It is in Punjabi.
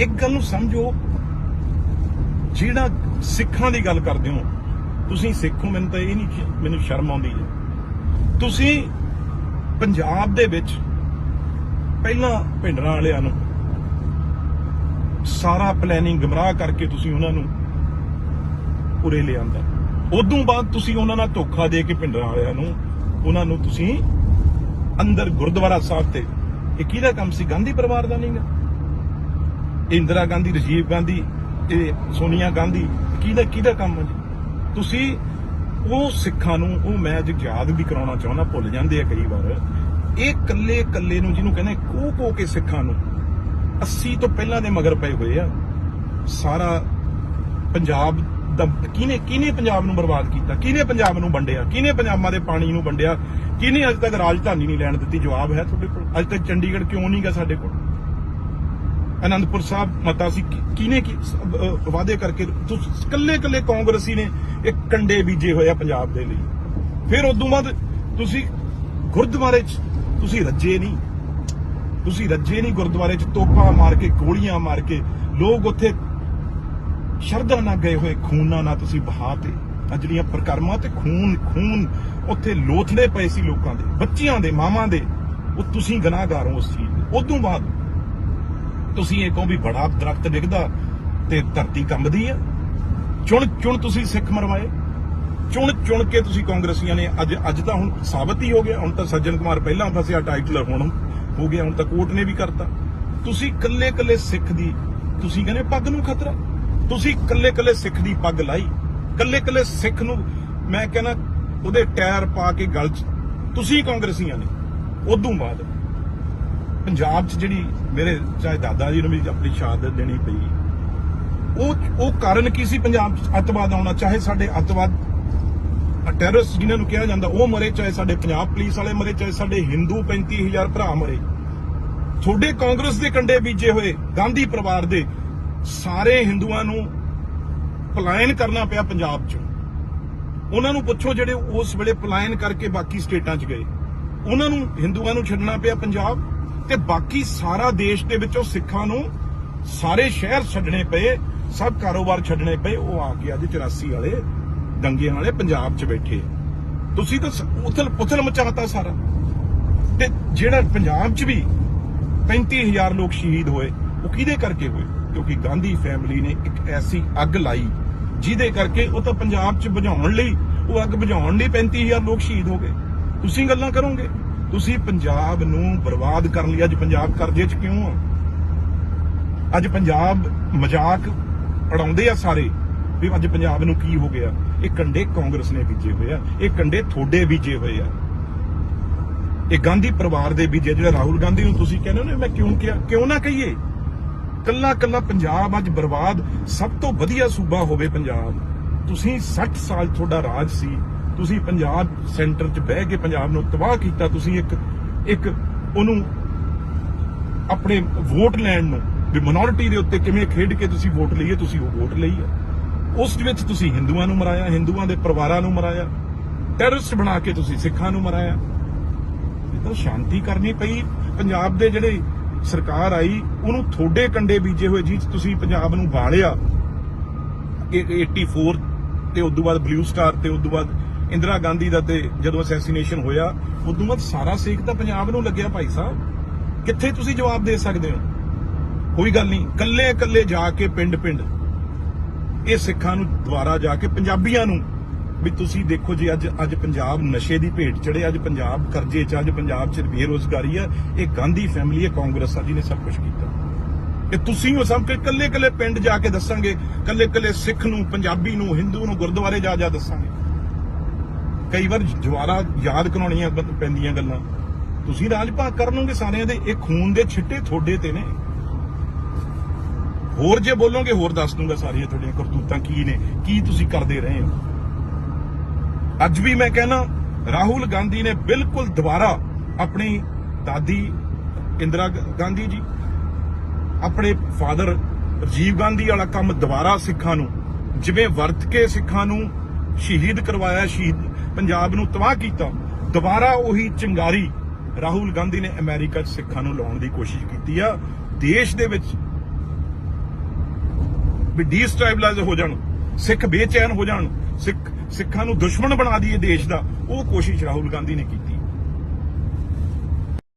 ਇੱਕ ਗੱਲ ਨੂੰ ਸਮਝੋ, ਜਿਹੜਾ ਸਿੱਖਾਂ ਦੀ ਗੱਲ ਕਰਦੇ ਹੋ, ਤੁਸੀਂ ਸਿੱਖ ਹੋ, ਮੈਨੂੰ ਤਾਂ ਇਹ ਨਹੀਂ ਮੈਨੂੰ ਸ਼ਰਮ ਆਉਂਦੀ ਹੈ ਤੁਸੀਂ ਪੰਜਾਬ ਦੇ ਵਿੱਚ ਪਹਿਲਾਂ ਭਿੰਡਰਾਂ ਵਾਲਿਆਂ ਨੂੰ ਸਾਰਾ ਪਲੈਨਿੰਗ ਗਮਰਾਹ ਕਰਕੇ ਤੁਸੀਂ ਉਹਨਾਂ ਨੂੰ ਉਰੇ ਲਿਆਂਦਾ ਉਦੋਂ ਬਾਅਦ ਤੁਸੀਂ ਉਹਨਾਂ ਨਾਲ ਧੋਖਾ ਦੇ ਕੇ ਭਿੰਡਰਾਂ ਵਾਲਿਆਂ ਨੂੰ, ਉਹਨਾਂ ਨੂੰ ਤੁਸੀਂ ਅੰਦਰ ਗੁਰਦੁਆਰਾ ਸਾਹਿਬ ਤੇ, ਇਹ ਕਿਹਦਾ ਕੰਮ ਸੀ? ਗਾਂਧੀ ਪਰਿਵਾਰ ਦਾ ਨਹੀਂਗਾ ਇੰਦਰਾ ਗਾਂਧੀ, ਰਾਜੀਵ ਗਾਂਧੀ ਇਹ ਸੋਨੀਆ ਗਾਂਧੀ, ਕਿਹਦਾ ਕਿਹਦਾ ਕੰਮ ਹੈ ਜੀ? ਤੁਸੀਂ ਉਹ ਸਿੱਖਾਂ ਨੂੰ, ਉਹ ਮੈਂ ਅੱਜ ਯਾਦ ਵੀ ਕਰਾਉਣਾ ਚਾਹੁੰਦਾ, ਭੁੱਲ ਜਾਂਦੇ ਆ ਕਈ ਵਾਰ। ਇਹ ਕੱਲੇ ਕੱਲੇ ਨੂੰ ਜਿਹਨੂੰ ਕਹਿੰਦੇ ਕੋ ਕੋ ਕੇ ਸਿੱਖਾਂ ਨੂੰ 80 ਤੋਂ ਪਹਿਲਾਂ ਦੇ ਮਗਰ ਪਏ ਹੋਏ ਆ, ਸਾਰਾ ਪੰਜਾਬ ਦਾ, ਕਿਹਨੇ ਕਿਹਨੇ ਪੰਜਾਬ ਨੂੰ ਬਰਬਾਦ ਕੀਤਾ? ਕਿਹਨੇ ਪੰਜਾਬ ਨੂੰ ਵੰਡਿਆ? ਕਿਹਨੇ ਪੰਜਾਬਾਂ ਦੇ ਪਾਣੀ ਨੂੰ ਵੰਡਿਆ? ਕਿਹਨੇ ਅੱਜ ਤੱਕ ਰਾਜਧਾਨੀ ਨਹੀਂ ਲੈਣ ਦਿੱਤੀ? ਜਵਾਬ ਹੈ ਤੁਹਾਡੇ ਕੋਲ? ਅੱਜ ਤੱਕ ਚੰਡੀਗੜ੍ਹ ਕਿਉਂ ਨਹੀਂ ਨਹੀਂਗਾ ਸਾਡੇ ਕੋਲ? ਅਨੰਦਪੁਰ ਸਾਹਿਬ ਮਤਾ ਸੀ। ਕਿ- ਕੀ ਵਾਅਦੇ ਕਰਕੇ ਤੁਸੀਂ ਕੱਲੇ ਕੱਲੇ ਕਾਂਗਰਸੀ ਨੇ ਇੱਕ ਕੰਡੇ ਬੀਜੇ ਹੋਏ ਆ ਪੰਜਾਬ ਦੇ ਲਈ। ਫਿਰ ਉਦੋਂ ਬਾਅਦ ਤੁਸੀਂ ਗੁਰਦੁਆਰੇ 'ਚ ਤੁਸੀਂ ਰੱਜੇ ਨਹੀਂ। ਤੁਸੀਂ ਰੱਜੇ ਨਹੀਂ ਗੁਰਦੁਆਰੇ 'ਚ, ਤੋਪਾਂ ਮਾਰ ਕੇ, ਗੋਲੀਆਂ ਮਾਰ ਕੇ। ਲੋਕ ਉੱਥੇ ਸ਼ਰਧਾ ਨਾਲ ਗਏ ਹੋਏ, ਖੂਨਾਂ ਨਾਲ ਤੁਸੀਂ ਬਹਾਤੇ ਆ ਜਿਹੜੀਆਂ ਪ੍ਰਕਰਮਾਂ ਤੇ ਖੂਨ ਖੂਨ ਉੱਥੇ ਲੋਥੜੇ ਪਏ ਸੀ ਲੋਕਾਂ ਦੇ, ਬੱਚਿਆਂ ਦੇ, ਮਾਵਾਂ ਦੇ, ਉਹ ਤੁਸੀਂ ਗੁਨਾਹਗਾਰ ਹੋ ਉਸ ਚੀਜ਼ ਦੇ। ਉਦੋਂ ਬਾਅਦ ਤੁਸੀਂ ਇਹ ਕਹੋ ਵੀ ਬੜਾ ਦਰਖਤ ਡਿੱਗਦਾ ਤੇ ਧਰਤੀ ਕੰਬਦੀ ਆ। ਚੁਣ ਚੁਣ ਤੁਸੀਂ ਸਿੱਖ ਮਰਵਾਏ। ਚੁਣ ਚੁਣ ਕੇ ਤੁਸੀਂ ਕਾਂਗਰਸੀਆਂ ਨੇ ਅੱਜ ਅੱਜ ਤਾਂ ਹੁਣ ਸਾਬਤ ਹੀ ਹੋ ਗਿਆ। ਹੁਣ ਤਾਂ ਸੱਜਣ ਕੁਮਾਰ ਪਹਿਲਾਂ ਫਸਿਆ, ਟਾਈਟਲਰ ਹੁਣ ਹੋ ਗਿਆ। ਹੁਣ ਤਾਂ ਕੋਰਟ ਨੇ ਵੀ ਕਰਤਾ। ਤੁਸੀਂ ਕੱਲੇ ਕੱਲੇ ਸਿੱਖ ਦੀ, ਤੁਸੀਂ ਕਹਿੰਦੇ ਪੱਗ ਨੂੰ ਖਤਰਾ? ਤੁਸੀਂ ਕੱਲੇ ਕੱਲੇ ਸਿੱਖ ਦੀ ਪੱਗ ਲਾਈ। ਕੱਲੇ ਕੱਲੇ ਸਿੱਖ ਨੂੰ ਮੈਂ ਕਹਿੰਦਾ, ਉਹਦੇ ਟਾਇਰ ਪਾ ਕੇ ਗਲ 'ਚ, ਤੁਸੀਂ ਕਾਂਗਰਸੀਆਂ ਨੇ। ਉਦੋਂ ਬਾਅਦ ਪੰਜਾਬ 'ਚ ਜਿਹੜੀ ਮੇਰੇ ਚਾਹੇ ਦਾਦਾ ਜੀ ਨੂੰ ਵੀ ਆਪਣੀ ਸ਼ਹਾਦਤ ਦੇਣੀ ਪਈ, ਉਹ ਉਹ ਕਾਰਨ ਕੀ ਸੀ ਪੰਜਾਬ 'ਚ ਅੱਤਵਾਦ ਆਉਣਾ? ਚਾਹੇ ਸਾਡੇ ਅੱਤਵਾਦ ਟੈਰਰਿਸਟ ਜਿਨ੍ਹਾਂ ਨੂੰ ਕਿਹਾ ਜਾਂਦਾ, ਉਹ ਮਰੇ, ਚਾਹੇ ਸਾਡੇ ਪੰਜਾਬ ਪੁਲਿਸ ਵਾਲੇ ਮਰੇ, ਚਾਹੇ ਸਾਡੇ ਹਿੰਦੂ 35000 ਭਰਾ ਮਰੇ। ਤੁਹਾਡੇ ਕਾਂਗਰਸ ਦੇ ਕੰਡੇ ਬੀਜੇ ਹੋਏ, ਗਾਂਧੀ ਪਰਿਵਾਰ ਦੇ ਸਾਰੇ ਹਿੰਦੂਆਂ ਨੂੰ ਪਲਾਇਨ ਕਰਨਾ ਪਿਆ ਪੰਜਾਬ 'ਚ। ਉਹਨਾਂ ਨੂੰ ਪੁੱਛੋ ਜਿਹੜੇ ਉਸ ਵੇਲੇ ਪਲਾਇਨ ਕਰਕੇ ਬਾਕੀ ਸਟੇਟਾਂ 'ਚ ਗਏ। ਉਹਨਾਂ ਨੂੰ, ਹਿੰਦੂਆਂ ਨੂੰ ਛੱਡਣਾ ਪਿਆ ਪੰਜਾਬ। ਤੇ ਬਾਕੀ ਸਾਰਾ ਦੇਸ਼ ਦੇ ਵਿੱਚੋਂ ਸਿੱਖਾਂ ਨੂੰ ਸਾਰੇ ਸ਼ਹਿਰ ਛੱਡਣੇ ਪਏ, ਸਭ ਕਾਰੋਬਾਰ ਛੱਡਣੇ ਪਏ, ਉਹ ਆ ਕੇ ਅੱਜ 84 ਵਾਲੇ ਦੰਗਿਆਂ ਵਾਲੇ ਪੰਜਾਬ 'ਚ ਬੈਠੇ ਤੁਸੀਂ ਤਾਂ ਉਥਲ ਪੁਥਲ ਮਚਾਤਾ ਸਾਰਾ। ਤੇ ਜਿਹੜਾ ਪੰਜਾਬ 'ਚ ਵੀ 35000 ਲੋਕ ਸ਼ਹੀਦ ਹੋਏ, ਉਹ ਕਿਹਦੇ ਕਰਕੇ ਹੋਏ? ਕਿਉਂਕਿ ਗਾਂਧੀ ਫੈਮਿਲੀ ਨੇ ਇੱਕ ਐਸੀ ਅੱਗ ਲਾਈ, ਜਿਹਦੇ ਕਰਕੇ ਉਹ ਤਾਂ ਪੰਜਾਬ 'ਚ ਬੁਝਾਉਣ ਲਈ, ਉਹ ਅੱਗ ਬੁਝਾਉਣ ਲਈ 35000 ਲੋਕ ਸ਼ਹੀਦ ਹੋ ਗਏ। ਤੁਸੀਂ ਗੱਲਾਂ ਕਰੋਗੇ? ਤੁਸੀਂ ਪੰਜਾਬ ਨੂੰ ਬਰਬਾਦ ਕਰਨ ਲਈ ਅੱਜ ਪੰਜਾਬ ਕਰਜ਼ੇ 'ਚ ਕਿਉਂ ਆ ਅੱਜ ਪੰਜਾਬ ਮਜ਼ਾਕ ਉਡਾਉਂਦੇ ਆ ਸਾਰੇ ਵੀ ਅੱਜ ਪੰਜਾਬ ਨੂੰ ਕੀ ਹੋ ਗਿਆ? ਇਹ ਕੰਡੇ ਕਾਂਗਰਸ ਨੇ ਬੀਜੇ ਹੋਏ ਆ, ਇਹ ਕੰਡੇ ਥੋੜੇ ਬੀਜੇ ਹੋਏ ਆ। ਇਹ ਗਾਂਧੀ ਪਰਿਵਾਰ ਦੇ ਬੀਜੇ, ਜਿਹੜਾ ਰਾਹੁਲ ਗਾਂਧੀ ਨੂੰ ਤੁਸੀਂ ਕਹਿੰਦੇ ਹੋ ਨਾ, ਮੈਂ ਕਿਉਂ ਕਿਹਾ? ਕਿਉਂ ਨਾ ਕਹੀਏ? ਕੱਲਾ ਕੱਲਾ ਪੰਜਾਬ ਅੱਜ ਬਰਬਾਦ ਸਭ ਤੋਂ ਵਧੀਆ ਸੂਬਾ ਹੋਵੇ ਪੰਜਾਬ। ਤੁਸੀਂ 60 ਸਾਲ ਤੁਹਾਡਾ ਰਾਜ ਸੀ ਤੁਸੀਂ ਪੰਜਾਬ ਸੈਂਟਰ 'ਚ ਬਹਿ ਕੇ ਪੰਜਾਬ ਨੂੰ ਤਬਾਹ ਕੀਤਾ, ਤੁਸੀਂ ਇੱਕ ਇੱਕ ਉਹਨੂੰ ਆਪਣੇ ਵੋਟ ਲੈਣ ਨੂੰ, ਵੀ ਮਿਨੋਰਿਟੀ ਦੇ ਉੱਤੇ ਕਿਵੇਂ ਖੇਡ ਕੇ ਤੁਸੀਂ ਵੋਟ ਲਈਏ, ਤੁਸੀਂ ਉਹ ਵੋਟ ਲਈ ਆ। ਉਸ ਵਿੱਚ ਤੁਸੀਂ ਹਿੰਦੂਆਂ ਨੂੰ ਮਰਾਇਆ, ਹਿੰਦੂਆਂ ਦੇ ਪਰਿਵਾਰਾਂ ਨੂੰ ਮਰਾਇਆ ਟੈਰਰਿਸਟ ਬਣਾ ਕੇ ਤੁਸੀਂ ਸਿੱਖਾਂ ਨੂੰ ਮਰਾਇਆ। ਇਹ ਤਾਂ ਸ਼ਾਂਤੀ ਕਰਨੀ ਪਈ। ਪੰਜਾਬ ਦੇ ਜਿਹੜੇ ਸਰਕਾਰ ਆਈ, ਉਹਨੂੰ ਥੋੜੇ ਕੰਡੇ ਬੀਜੇ ਹੋਏ ਜੀ ਤੁਸੀਂ ਪੰਜਾਬ ਨੂੰ ਬਾਲਿਆ ਇਹ 84 ਤੇ ਉਦੋਂ ਬਾਅਦ ਬਲੂ ਸਟਾਰ ਤੇ ਉਦੋਂ ਬਾਅਦ ਇੰਦਰਾ ਗਾਂਧੀ ਦਾ ਤੇ ਜਦੋਂ ਅਸੈਸੀਨੇਸ਼ਨ ਹੋਇਆ, ਉਦੋਂ ਬਾਅਦ ਸਾਰਾ ਸੇਕ ਤਾਂ ਪੰਜਾਬ ਨੂੰ ਲੱਗਿਆ ਭਾਈ ਸਾਹਿਬ। ਕਿੱਥੇ ਤੁਸੀਂ ਜਵਾਬ ਦੇ ਸਕਦੇ ਹੋ? ਕੋਈ ਗੱਲ ਨਹੀਂ ਕੱਲੇ ਕੱਲੇ ਜਾ ਕੇ ਪਿੰਡ ਪਿੰਡ ਇਹ ਸਿੱਖਾਂ ਨੂੰ ਦੁਆਰਾ ਜਾ ਕੇ ਪੰਜਾਬੀਆਂ ਨੂੰ ਵੀ ਤੁਸੀਂ ਦੇਖੋ ਜੀ, ਅੱਜ ਅੱਜ ਪੰਜਾਬ ਨਸ਼ੇ ਦੀ ਭੇਟ ਚੜੇ ਅੱਜ ਪੰਜਾਬ ਕਰਜ਼ੇ ਚ, ਅੱਜ ਪੰਜਾਬ ਚ ਬੇਰੋਜ਼ਗਾਰੀ ਹੈ ਇਹ ਗਾਂਧੀ ਫੈਮਿਲੀ ਹੈ ਕਾਂਗਰਸ ਆ ਜੀ ਨੇ ਸਭ ਕੁਝ ਕੀਤਾ। ਕਿ ਤੁਸੀਂ ਉਹ ਸਭ ਕੇ ਕੱਲੇ ਕੱਲੇ ਪਿੰਡ ਜਾ ਕੇ ਦੱਸਾਂਗੇ ਕੱਲੇ ਕੱਲੇ ਸਿੱਖ ਨੂੰ, ਪੰਜਾਬੀ ਨੂੰ, ਹਿੰਦੂ ਨੂੰ, ਗੁਰਦੁਆਰੇ ਜਾ ਜਾ ਦੱਸਾਂਗੇ। ਕਈ ਵਾਰ ਜਵਾਰਾ ਯਾਦ ਕਰਾਉਣੀਆਂ ਪੈਂਦੀਆਂ ਗੱਲਾਂ। ਤੁਸੀਂ ਰਾਜ ਭਾਗ ਕਰਨੋਗੇ ਸਾਰਿਆਂ ਦੇ, ਇਹ ਖੂਨ ਦੇ ਛਿੱਟੇ ਥੋੜੇ ਤੇ ਨੇ। ਹੋਰ ਜੇ ਬੋਲੋਗੇ, ਹੋਰ ਦੱਸ ਦੂੰਗਾ ਸਾਰੀਆਂ ਤੁਹਾਡੀਆਂ ਕਰਤੂਤਾਂ ਕੀ ਨੇ, ਕੀ ਤੁਸੀਂ ਕਰਦੇ ਰਹੇ ਹੋ। ਅੱਜ ਵੀ ਮੈਂ ਕਹਿਣਾ, ਰਾਹੁਲ ਗਾਂਧੀ ਨੇ ਬਿਲਕੁਲ ਦੁਬਾਰਾ ਆਪਣੀ ਦਾਦੀ ਇੰਦਰਾ ਗਾਂਧੀ ਜੀ, ਆਪਣੇ ਫਾਦਰ ਰਾਜੀਵ ਗਾਂਧੀ ਵਾਲਾ ਕੰਮ ਦੁਬਾਰਾ ਸਿੱਖਾਂ ਨੂੰ, ਜਿਵੇਂ ਵਰਤ ਕੇ ਸਿੱਖਾਂ ਨੂੰ ਸ਼ਹੀਦ ਕਰਵਾਇਆ, ਸ਼ਹੀਦ ਪੰਜਾਬ ਨੂੰ ਤਬਾਹ ਕੀਤਾ। ਦੁਬਾਰਾ ਉਹੀ ਚਿੰਗਾਰੀ ਰਾਹੁਲ ਗਾਂਧੀ ਨੇ ਅਮਰੀਕਾ 'ਚ ਸਿੱਖਾਂ ਨੂੰ ਲਾਉਣ ਦੀ ਕੋਸ਼ਿਸ਼ ਕੀਤੀ ਆ। ਦੇਸ਼ ਦੇ ਵਿੱਚ ਵੀ ਡੀਸਟੈਬਲਾਈਜ਼ ਹੋ ਜਾਣ, ਸਿੱਖ ਬੇਚੈਨ ਹੋ ਜਾਣ, ਸਿੱਖ ਸਿੱਖਾਂ ਨੂੰ ਦੁਸ਼ਮਣ ਬਣਾ ਦਈਏ ਦੇਸ਼ ਦਾ, ਉਹ ਕੋਸ਼ਿਸ਼ ਰਾਹੁਲ ਗਾਂਧੀ ਨੇ ਕੀਤੀ।